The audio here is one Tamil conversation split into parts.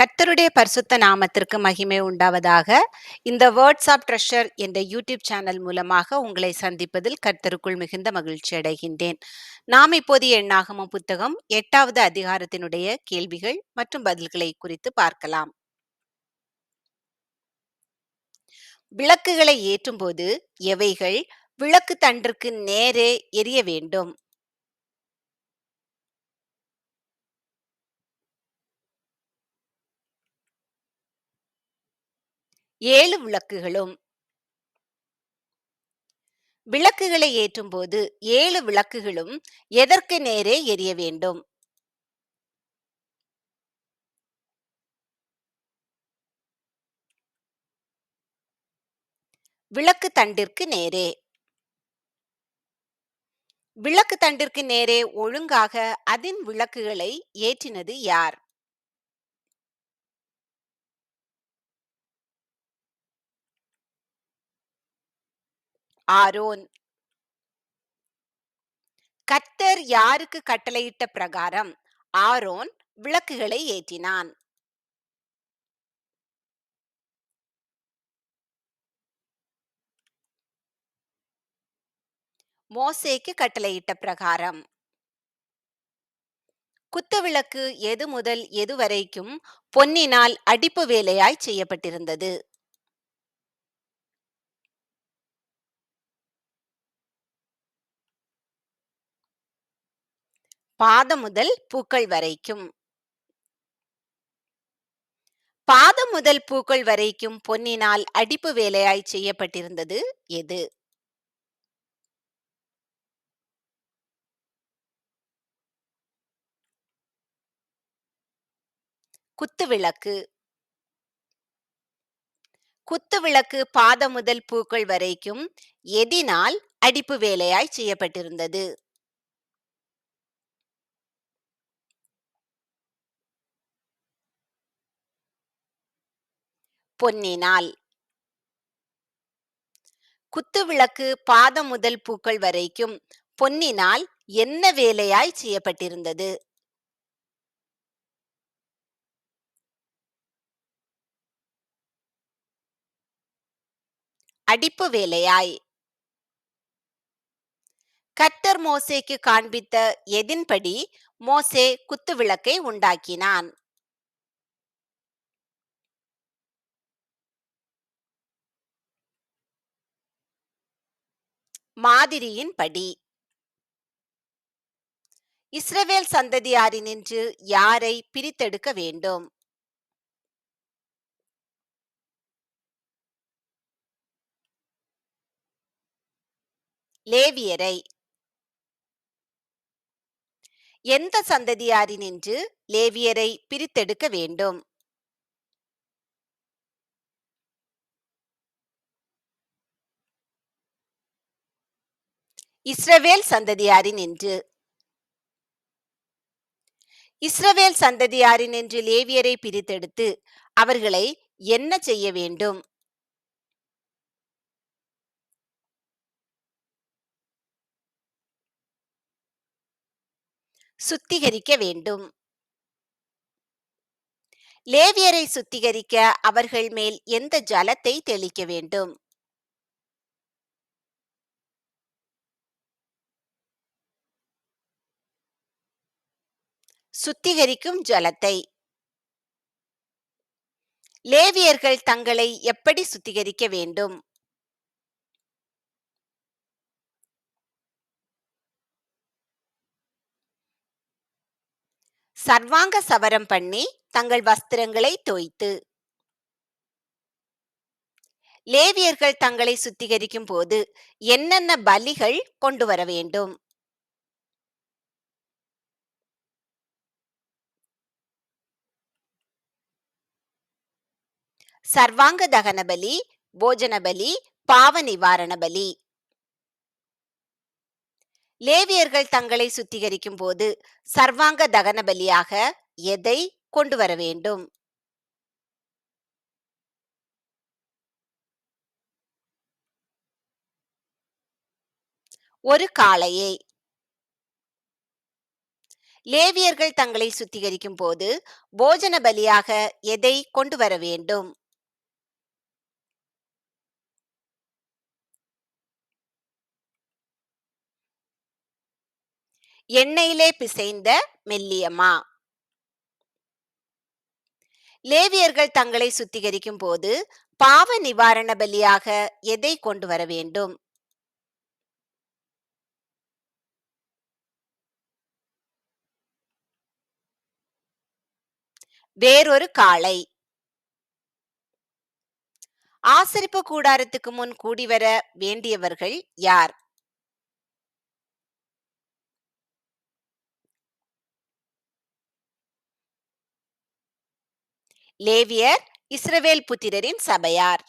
கர்த்தருடைய பரிசுத்த நாமத்திற்கு மகிமை உண்டாவதாக. இந்த வேர்ட்ஸ் ஆஃப் ட்ரெஷர் என்ற யூடியூப் சேனல் மூலமாக உங்களை சந்திப்பதில் கர்த்தருக்குள் மிகுந்த மகிழ்ச்சி அடைகின்றேன். நாம் இப்போது எண்ணாகம புத்தகம் எட்டாவது அதிகாரத்தினுடைய கேள்விகள் மற்றும் பதில்களை குறித்து பார்க்கலாம். விளக்குகளை ஏற்றும்போது எவைகள்? விளக்கு தண்டிற்கு நேரே எரிய வேண்டும். ஏழு விளக்குகளும். விளக்குகளை ஏற்றும்போது ஏழு விளக்குகளும் எதற்கு நேரே எரிய வேண்டும்? விளக்கு தண்டிற்கு நேரே. விளக்கு தண்டிற்கு நேரே ஒழுங்காக அதின் விளக்குகளை ஏற்றினது யார்? ஆரோன் கர்த்தர் யாருக்கு கட்டளையிட்ட பிரகாரம் ஆரோன் விளக்குகளை ஏற்றினான். மோசேக்கு கட்டளையிட்ட பிரகாரம் குத்துவிளக்கு எது முதல் எது வரைக்கும் பொன்னினால் அடிப்பு வேலையாய் செய்யப்பட்டிருந்தது. பாதம் முதல் பூக்கள் வரைக்கும். பாதம் முதல் பூக்கள் வரைக்கும் பொன்னினால் அடிப்பு வேலையாய் செய்யப்பட்டிருந்தது எது? குத்துவிளக்கு குத்துவிளக்கு பாதம் முதல் பூக்கள் வரைக்கும் எதினால் அடிப்பு வேலையாய் செய்யப்பட்டிருந்தது. பொன்னினால். குத்துவிளக்கு பாதம் முதல் பூக்கள் வரைக்கும் பொன்னினால் என்ன வேலையாய் செய்யப்பட்டிருந்தது? அடிப்பு வேலையாய். கத்தர் மோசேக்கு காண்பித்த எதின்படி மோசே குத்துவிளக்கை உண்டாக்கினான். மாதிரியின் படி இஸ்ரவேல் சந்ததியாரினின்று யாரை பிரித்தெடுக்க வேண்டும்? லேவியரை. எந்த சந்ததியாரினின்று லேவியரை பிரித்தெடுக்க வேண்டும்? இஸ்ரவேல் சந்ததியாரின் என்று. இஸ்ரவேல் சந்ததியாரின் என்று லேவியரை பிரித்தெடுத்து அவர்களை என்ன செய்ய வேண்டும்? சுத்திகரிக்க வேண்டும். லேவியரை சுத்திகரிக்க அவர்கள் மேல் எந்த ஜலத்தை தெளிக்க வேண்டும்? சுத்திகரிக்கும் ஜலத்தை. லேவியர்கள் தங்களை எப்படி சுத்திகரிக்க வேண்டும்? சர்வாங்க சவரம் பண்ணி தங்கள் வஸ்திரங்களை தோய்த்து. லேவியர்கள் தங்களை சுத்திகரிக்கும் போது என்னென்ன பலிகள் கொண்டு வர வேண்டும்? சர்வாங்க தகன பலி போஜன பலி பாவ நிவாரண பலி. லேவியர்கள் தங்களை சுத்திகரிக்கும் போது சர்வாங்க தகன பலியாக எதை கொண்டு வர வேண்டும்? ஒரு காளையை. லேவியர்கள் தங்களை சுத்திகரிக்கும் போது போஜன பலியாக எதை கொண்டு வர வேண்டும்? எண்ணெயிலே பிசைந்த மெல்லியமா லேவியர்கள் தங்களை சுத்திகரிக்கும் போது பாவ நிவாரண பலியாக எதை கொண்டு வர வேண்டும்? வேறொரு காளை. ஆசரிப்பு கூடாரத்துக்கு முன் கூடி வர வேண்டியவர்கள் யார்? லேவியர் இஸ்ரவேல் புத்திரரின் சபையார்.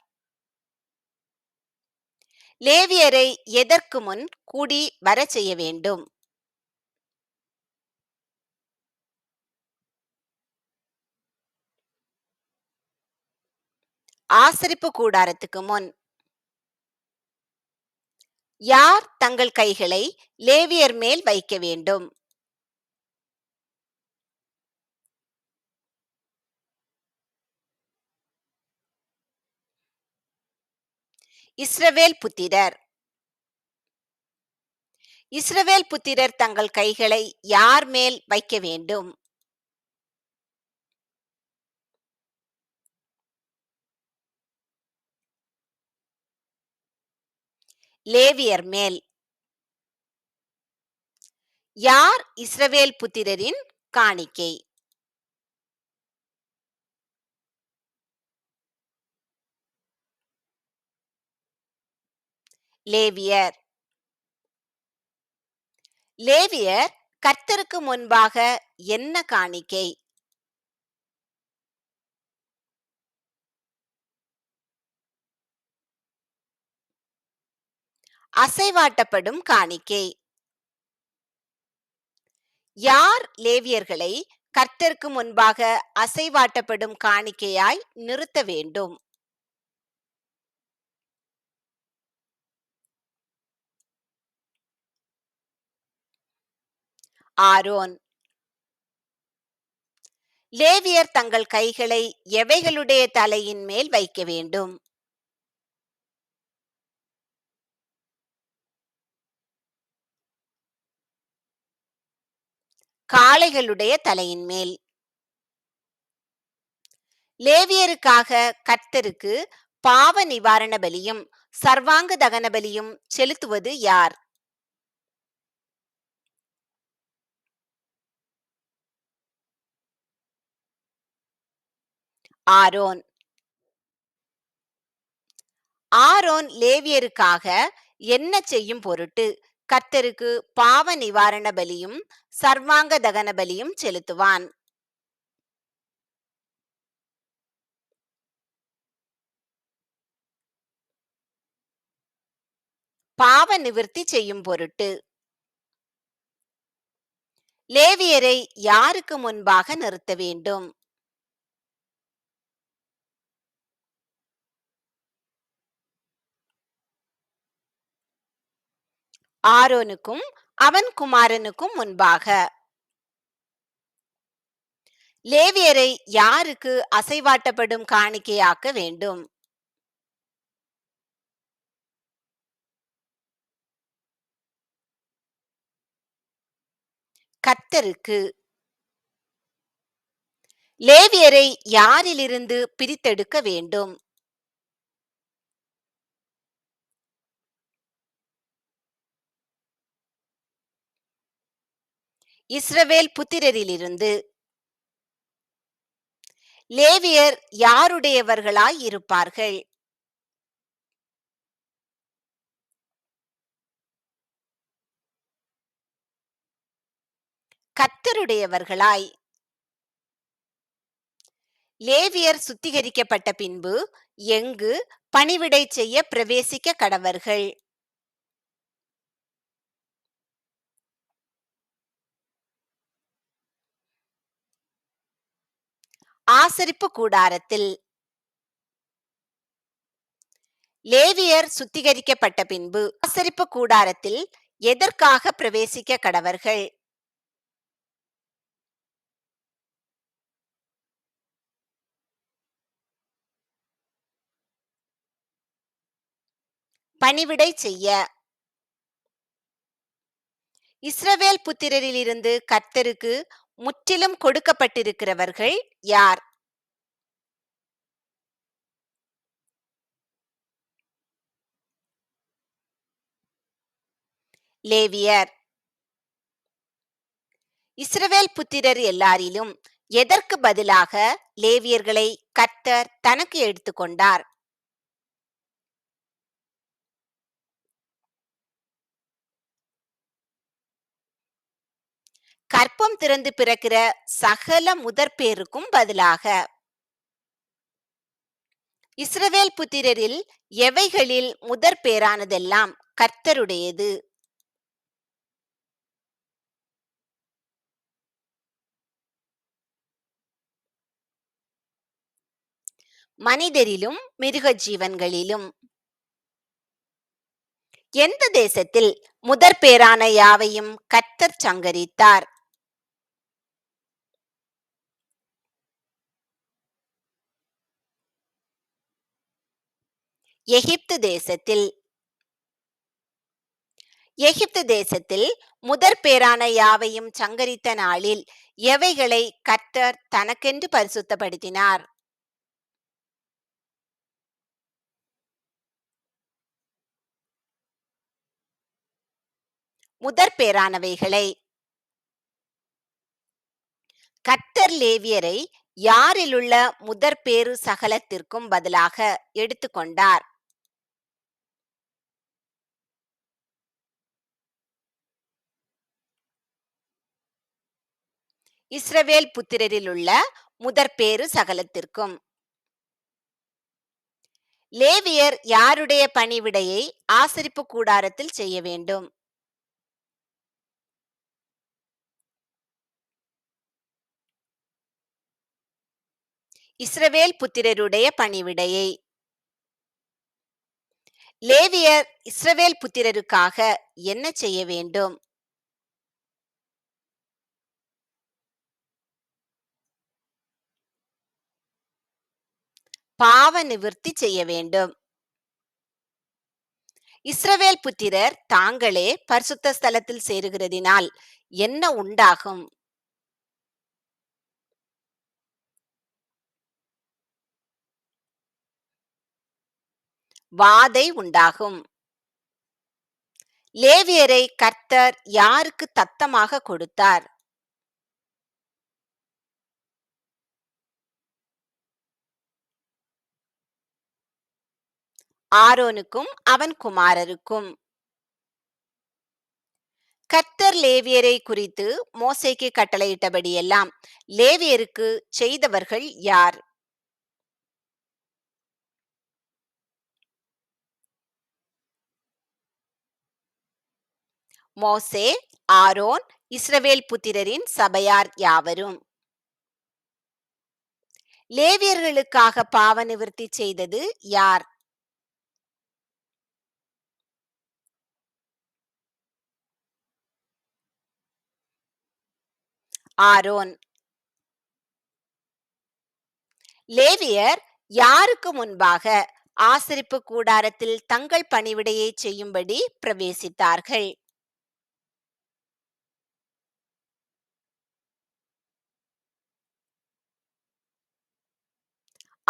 லேவியரை எதற்கு முன் கூடி வர செய்ய வேண்டும்? ஆசரிப்பு கூடாரத்துக்கு முன். யார் தங்கள் கைகளை லேவியர் மேல் வைக்க வேண்டும்? இஸ்ரவேல் புத்திரர். இஸ்ரவேல் புத்திரர் தங்கள் கைகளை யார் மேல் வைக்க வேண்டும்? லேவியர் மேல். யார் இஸ்ரவேல் புத்திரரின் காணிக்கை? லேவியர். லேவியர் கர்த்தருக்கு முன்பாக என்ன காணிக்கை? அசைவாட்டப்படும் காணிக்கை. யார் லேவியர்களை கர்த்தருக்கு முன்பாக அசைவாட்டப்படும் காணிக்கையாய் நிறுத்த வேண்டும்? ஆரோன். லேவியர் தங்கள் கைகளை எவைகளுடைய தலையின் மேல் வைக்க வேண்டும்? காளைகளுடைய தலையின் மேல். லேவியருக்காக கர்த்தருக்கு பாவ நிவாரண பலியும் சர்வாங்க தகன பலியும் செலுத்துவது யார்? ஆரோன். ஆரோன் லேவியருக்காக என்ன செய்யும் பொருட்டு கர்த்தருக்கு பாவ நிவாரண பலியும் சர்வாங்க தகன பலியும் செலுத்துவான். பாவ நிவர்த்தி செய்யும் பொருட்டு. லேவியரை யாருக்கு முன்பாக நிறுத்த வேண்டும்? ஆரோனுக்கும் அவன் குமாரனுக்கும் முன்பாக. லேவியரை யாருக்கு அசைவாட்டப்படும் காணிக்கையாக்க வேண்டும்? கர்த்தருக்கு. லேவியரை யாரிலிருந்து பிரித்தெடுக்க வேண்டும்? இஸ்ரவேல் புத்திரரிலிருந்து. லேவியர் யாருடையவர்களாய் இருப்பார்கள்? கத்தருடையவர்களாய் லேவியர் சுத்திகரிக்கப்பட்ட பின்பு எங்கு பணிவிடை செய்ய பிரவேசிக்க கடவர்கள். ஆசரிப்பு கூடாரத்தில் லேவியர் சுத்திகரிக்கப்பட்ட பின்பு ஆசரிப்பு கூடாரத்தில் எதற்காக பிரவேசிக்க கடவர்கள்? பணிவிடை செய்ய. இஸ்ரவேல் புத்திரரிலிருந்து கர்த்தருக்கு முற்றிலும் கொடுக்கப்பட்டிருக்கிறவர்கள் யார்? லேவியர். இஸ்ரவேல் புத்திரர் எல்லாரிலும் எதற்கு பதிலாக லேவியர்களை கர்த்தர் தனக்கு எடுத்துக்கொண்டார்? கற்பம் திறந்து பிறக்கிற சகல முதற்பேருக்கும் பதிலாக. இஸ்ரவேல் புத்திரரில் எவைகளில் முதற் பேரானதெல்லாம் கர்த்தருடையது? மனிதரிலும் மிருக ஜீவன்களிலும் எந்த தேசத்தில் முதற் பேரான யாவையும் கர்த்தர் சங்கரித்தார்? எகிப்து தேசத்தில். எகிப்து தேசத்தில் முதற் பேரான யாவையும் சங்கரித்த நாளில் எவைகளை கர்த்தர் தனக்கென்று பரிசுத்தப்படுத்தினார்? முதற் பேரானவைகளை. கர்த்தர் லேவியரை யாரிலுள்ள முதற் பேறு சகலத்திற்கும் பதிலாக எடுத்துக்கொண்டார். இஸ்ரவேல் புத்திரரிலுள்ள முதற்பேறு சகலத்திற்கும். லேவியர் யாருடைய பணிவிடையை ஆசரிப்பு கூடாரத்தில் செய்ய வேண்டும்? இஸ்ரவேல் புத்திரருடைய பணிவிடையை. லேவியர் இஸ்ரவேல் புத்திரருக்காக என்ன செய்ய வேண்டும்? பாவ நிவர்த்தி செய்ய வேண்டும். இஸ்ரவேல் புத்திரர் தாங்களே பரிசுத்த ஸ்தலத்தில் சேருகிறதினால் என்ன உண்டாகும்? வாதை உண்டாகும். லேவியரை கர்த்தர் யாருக்கு தத்தமாக கொடுத்தார்? ஆரோனுக்கும் அவன் குமாரருக்கும். கர்த்தர் லேவியரை குறித்து மோசைக்கு கட்டளையிட்டபடியெல்லாம் லேவியருக்கு செய்தவர்கள் யார்? மோசே ஆரோன் இஸ்ரவேல் புத்திரரின் சபையார் யாவரும்? லேவியர்களுக்காக பாவ நிவர்த்தி செய்தது யார்? ஆரோன். லேவியர் யாருக்கு முன்பாக ஆசரிப்பு கூடாரத்தில் தங்கள் பணிவிடையை செய்யும்படி பிரவேசித்தார்கள்?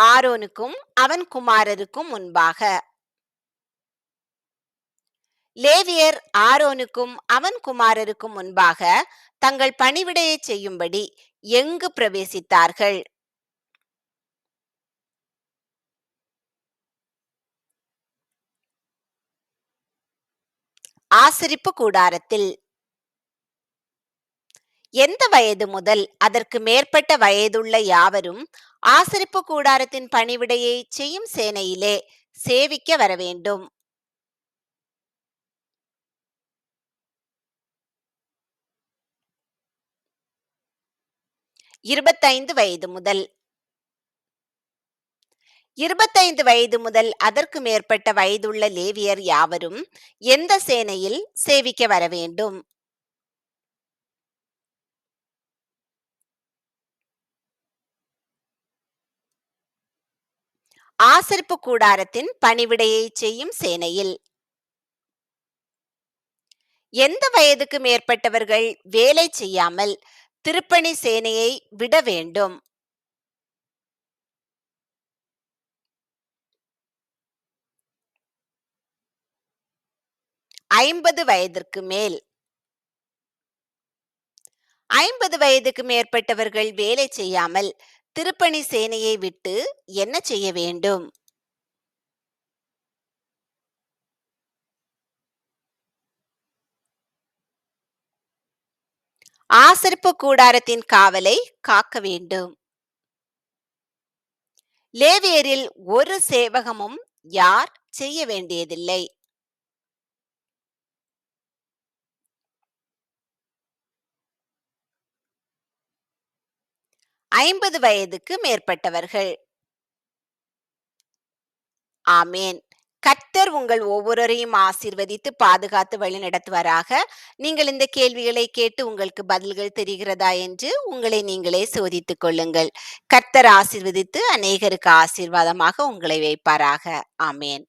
ஆரோனுக்கும் அவன் குமாரருக்கும் முன்பாக. லேவியர் ஆரோனுக்கும் அவன் குமாரருக்கும் முன்பாக தங்கள் பணிவிடையை செய்யும்படி எங்கு பிரவேசித்தார்கள்? ஆசரிப்பு கூடாரத்தில். எந்த வயது முதல் அதற்கு மேற்பட்ட வயதுள்ள யாவரும் ஆசரிப்பு கூடாரத்தின் பணிவிடையை செய்யும் சேனையிலே சேவிக்க வர வேண்டும் இருபத்தைந்து வயது முதல். இருபத்தைந்து வயது முதல் அதற்கு மேற்பட்ட வயதுள்ள லேவியர் யாவரும் எந்த சேனையில் சேவிக்க வர வேண்டும்? ஆசரிப்பு கூடாரத்தின் பணிவிடையை செய்யும் சேனையில். எந்த வயதுக்கு மேற்பட்டவர்கள் வேலை செய்யாமல் திருப்பணி சேனையை விட வேண்டும். ஐம்பது வயதிற்கு மேல். ஐம்பது வயதுக்கு மேற்பட்டவர்கள் வேலை செய்யாமல் திருப்பணி சேனையை விட்டு என்ன செய்ய வேண்டும்? ஆசரிப்பு கூடாரத்தின் காவலை காக்க வேண்டும். லேவியரில் ஒரு சேவகமும் யார் செய்ய வேண்டியதில்லை. ஐம்பது வயதுக்கு மேற்பட்டவர்கள். ஆமேன். கர்த்தர் உங்கள் ஒவ்வொருவரையும் ஆசீர்வதித்து பாதுகாத்து வழி நடத்துவாராக. நீங்கள் இந்த கேள்விகளை கேட்டு உங்களுக்கு பதில்கள் தெரிகிறதா என்று உங்களை நீங்களே சோதித்துக் கொள்ளுங்கள். கர்த்தர் ஆசீர்வதித்து அநேகருக்கு ஆசீர்வாதமாக உங்களை வைப்பாராக. ஆமேன்.